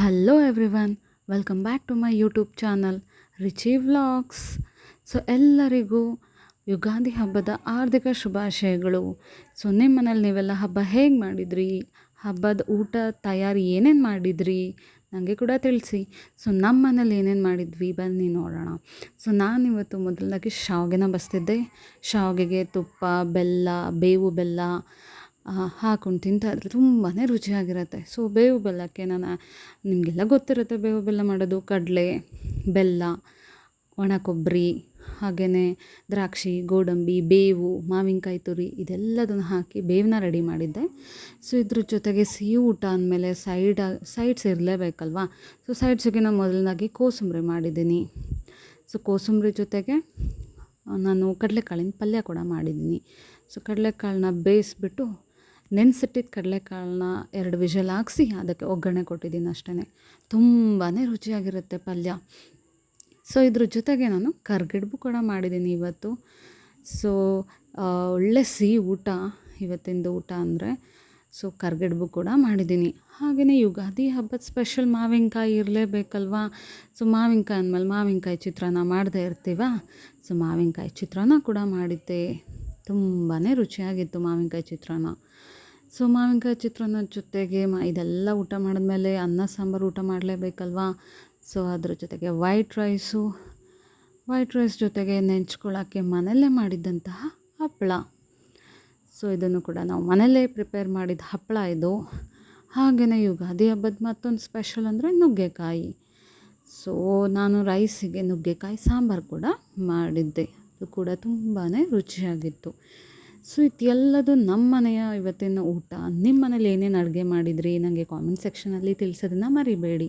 Hello everyone welcome back to my YouTube channel Richi vlogs so ಎಲ್ಲರಿಗೂ ಯುಗಾದಿ ಹಬ್ಬದ ಆರ್ಥಿಕ ಶುಭಾಶಯಗಳು. ಸೊ ನಿಮ್ಮ ಮನೇಲಿ ನೀವೆಲ್ಲ ಹಬ್ಬ ಹೇಗೆ ಮಾಡಿದ್ರಿ? ಹಬ್ಬದ ಊಟ, ತಯಾರಿ ಏನೇನು ಮಾಡಿದ್ರಿ? ನನಗೆ ಕೂಡ ತಿಳಿಸಿ. ಸೊ ನಮ್ಮ ಮನೇಲಿ ಏನೇನು ಮಾಡಿದ್ವಿ? ಬನ್ನಿ ನೋಡೋಣ. ಸೊ ನಾನಿವತ್ತು ಮೊದಲನೇದಾಗಿ ಶಾವಿಗೆನ ಬಸ್ತಿದ್ದೆ. ಶಾವಿಗೆಗೆ ತುಪ್ಪ, ಬೆಲ್ಲ, ಬೇವು ಬೆಲ್ಲ ಹಾಕೊಂಡು ತಿಂತಾ ಇದ್ರೆ ತುಂಬಾ ರುಚಿಯಾಗಿರುತ್ತೆ. ಸೊ ಬೇವು ಬೆಲ್ಲಕ್ಕೆ ನಾನು, ನಿಮಗೆಲ್ಲ ಗೊತ್ತಿರುತ್ತೆ ಬೇವು ಬೆಲ್ಲ ಮಾಡೋದು. ಕಡಲೆ, ಬೆಲ್ಲ, ಒಣ ಕೊಬ್ಬರಿ ಹಾಗೆಯೇ ದ್ರಾಕ್ಷಿ, ಗೋಡಂಬಿ, ಬೇವು, ಮಾವಿನಕಾಯಿ ತುರಿ ಇದೆಲ್ಲದನ್ನು ಹಾಕಿ ಬೇವನ್ನ ರೆಡಿ ಮಾಡಿದ್ದೆ. ಸೊ ಇದ್ರ ಜೊತೆಗೆ ಸಿಹಿ ಊಟ ಅಂದಮೇಲೆ ಸೈಡ್, ಸೈಡ್ಸ್ ಇರಲೇಬೇಕಲ್ವಾ? ಸೊ ಸೈಡ್ಸಿಗೆ ನಾನು ಮೊದಲನಾಗಿ ಕೋಸಂಬರಿ ಮಾಡಿದ್ದೀನಿ. ಸೊ ಕೋಸಂಬರಿ ಜೊತೆಗೆ ನಾನು ಕಡಲೆಕಾಳಿನ ಪಲ್ಯ ಕೂಡ ಮಾಡಿದ್ದೀನಿ. ಸೊ ಕಡಲೆಕಾಳನ್ನ ಬೇಯಿಸ್ಬಿಟ್ಟು ನೆನೆಸಿಟ್ಟಿದ್ದ ಕಡಲೆಕಾಳನ್ನ ಎರಡು ವಿಷಲ್ ಹಾಕ್ಸಿ ಅದಕ್ಕೆ ಒಗ್ಗರಣೆ ಕೊಟ್ಟಿದ್ದೀನಿ ಅಷ್ಟೇ ತುಂಬಾ ರುಚಿಯಾಗಿರುತ್ತೆ ಪಲ್ಯ. ಸೊ ಇದ್ರ ಜೊತೆಗೆ ನಾನು ಕರ್ಗಿಡ್ಬು ಕೂಡ ಮಾಡಿದ್ದೀನಿ ಇವತ್ತು. ಸೊ ಒಳ್ಳೆ ಸಿಹಿ ಊಟ ಇವತ್ತಿಂದು ಊಟ ಅಂದರೆ ಸೊ ಕರ್ಗಡ್ಬು ಕೂಡ ಮಾಡಿದ್ದೀನಿ. ಹಾಗೆಯೇ ಯುಗಾದಿ ಹಬ್ಬದ ಸ್ಪೆಷಲ್ ಮಾವಿನಕಾಯಿ ಇರಲೇಬೇಕಲ್ವಾ? ಸೊ ಮಾವಿನಕಾಯಿ ಅಂದಮೇಲೆ ಮಾವಿನಕಾಯಿ ಚಿತ್ರಾನ್ನ ಮಾಡದೇ ಇರ್ತೀವ? ಸೊ ಮಾವಿನಕಾಯಿ ಚಿತ್ರಾನ್ನ ಕೂಡ ಮಾಡಿದ್ದೆ. ತುಂಬಾ ರುಚಿಯಾಗಿತ್ತು ಮಾವಿನಕಾಯಿ ಚಿತ್ರಾನ್ನ. ಸೊ ಮಾವಿನಕಾಯಿ ಚಿತ್ರಾನ್ನದ ಜೊತೆಗೆ ಮ, ಇದೆಲ್ಲ ಊಟ ಮಾಡಿದ್ಮೇಲೆ ಅನ್ನ, ಸಾಂಬಾರು ಊಟ ಮಾಡಲೇಬೇಕಲ್ವಾ? ಸೊ ಅದ್ರ ಜೊತೆಗೆ ವೈಟ್ ರೈಸು ವೈಟ್ ರೈಸ್ ಜೊತೆಗೆ ನೆಂಚ್ಕೊಳ್ಳೋಕ್ಕೆ ಮನೆಯಲ್ಲೇ ಮಾಡಿದ್ದಂತಹ ಹಪ್ಪಳ ಸೊ ಇದನ್ನು ಕೂಡ ನಾವು ಮನೆಯಲ್ಲೇ ಪ್ರಿಪೇರ್ ಮಾಡಿದ ಹಪ್ಪಳ ಇದು. ಹಾಗೆಯೇ ಯುಗಾದಿ ಹಬ್ಬದ ಮತ್ತೊಂದು ಸ್ಪೆಷಲ್ ಅಂದರೆ ನುಗ್ಗೆಕಾಯಿ. ಸೊ ನಾನು ರೈಸಿಗೆ ನುಗ್ಗೆಕಾಯಿ, ಸಾಂಬಾರು ಕೂಡ ಮಾಡಿದ್ದೆ. ಅದು ಕೂಡ ತುಂಬಾ ರುಚಿಯಾಗಿತ್ತು. ಸೊ ಇದೆಲ್ಲದು ನಮ್ಮ ಮನೆಯ ಇವತ್ತಿನ ಊಟ ನಿಮ್ಮ ಮನೇಲಿ ಏನೇನು ಅಡುಗೆ ಮಾಡಿದ್ರಿ ನನಗೆ ಕಾಮೆಂಟ್ ಸೆಕ್ಷನಲ್ಲಿ ತಿಳಿಸೋದನ್ನು ಮರಿಬೇಡಿ.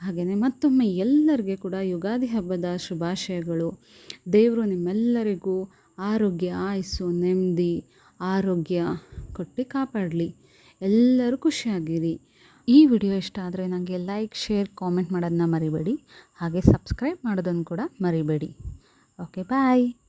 ಹಾಗೆಯೇ ಮತ್ತೊಮ್ಮೆ ಎಲ್ಲರಿಗೆ ಕೂಡ ಯುಗಾದಿ ಹಬ್ಬದ ಶುಭಾಶಯಗಳು. ದೇವರು ನಿಮ್ಮೆಲ್ಲರಿಗೂ ಆರೋಗ್ಯ, ಆಯಸ್ಸು, ನೆಮ್ಮದಿ, ಆರೋಗ್ಯ ಕೊಟ್ಟು ಕಾಪಾಡಲಿ. ಎಲ್ಲರೂ ಖುಷಿಯಾಗಿರಿ. ಈ ವಿಡಿಯೋ ಇಷ್ಟ ಆದರೆ ನನಗೆ ಲೈಕ್, ಶೇರ್ ಕಾಮೆಂಟ್ ಮಾಡೋದನ್ನ ಮರಿಬೇಡಿ. ಹಾಗೆ ಸಬ್ಸ್ಕ್ರೈಬ್ ಮಾಡೋದನ್ನು ಕೂಡ ಮರಿಬೇಡಿ. Okay, bye.